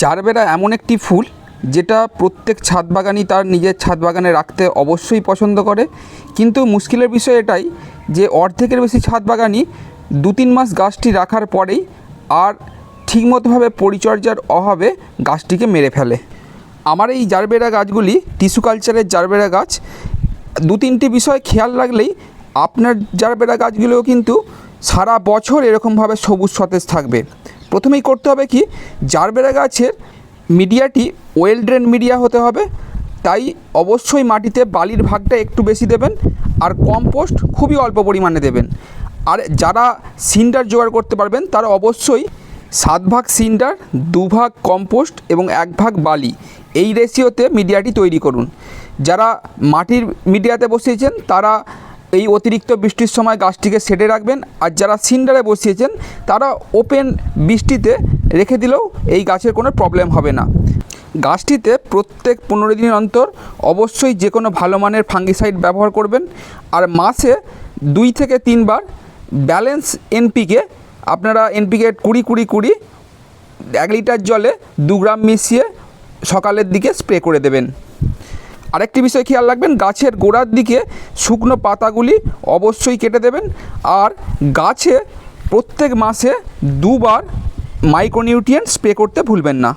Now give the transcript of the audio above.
Gerbera এমন একটি ফুল যেটা প্রত্যেক ছাদ বাগানই তার নিজের ছাদ বাগানে রাখতে অবশ্যই পছন্দ করে। কিন্তু মুশকিলের বিষয় এটাই যে অর্ধেকের বেশি ছাদ বাগানই দু তিন মাস গাছটি রাখার পরেই আর ঠিকমতোভাবে পরিচর্যার অভাবে গাছটিকে মেরে ফেলে। আমার এই জারবেরা গাছগুলি টিস্যু কালচারের জারবেরা গাছ। দু তিনটি বিষয় খেয়াল রাখলেই আপনার জারবেরা গাছগুলোও কিন্তু সারা বছর এরকমভাবে সবুজ সতেজ থাকবে। প্রথমেই করতে হবে কি, জারবেরা গাছের মিডিয়াটি ওয়েল ড্রেন মিডিয়া হতে হবে, তাই অবশ্যই মাটিতে বালির ভাগটা একটু বেশি দেবেন আর কম্পোস্ট খুবই অল্প পরিমাণে দেবেন। আর যারা সিন্ডার জোগাড় করতে পারবেন, তারা অবশ্যই সাত ভাগ সিন্ডার, দু ভাগ কম্পোস্ট এবং এক ভাগ বালি, এই রেশিওতে মিডিয়াটি তৈরি করুন। যারা মাটির মিডিয়াতে বসিয়েছেন, তারা এই অতিরিক্ত বৃষ্টির সময় গাছটিকে সেটে রাখবেন। আর যারা সিন্ডারে বসিয়েছেন, তারা ওপেন বৃষ্টিতে রেখে দিলেও এই গাছের কোনো প্রবলেম হবে না। গাছটিতে প্রত্যেক পনেরো দিন অন্তর অবশ্যই যে কোনো ভালো মানের ফাঙ্গিসাইড ব্যবহার করবেন। আর মাসে দুই থেকে তিনবার ব্যালেন্স এনপিকে, আপনারা এনপিকে কুড়ি কুড়ি কুড়ি এক লিটার জলে দু গ্রাম মিশিয়ে সকালের দিকে স্প্রে করে দেবেন। আরেকটি বিষয় খেয়াল রাখবেন, গাছের গোড়ার দিকে শুকনো পাতাগুলি অবশ্যই কেটে দেবেন। আর গাছে প্রত্যেক মাসে দুবার মাইক্রোনিউট্রিয়েন্ট স্প্রে করতে ভুলবেন না।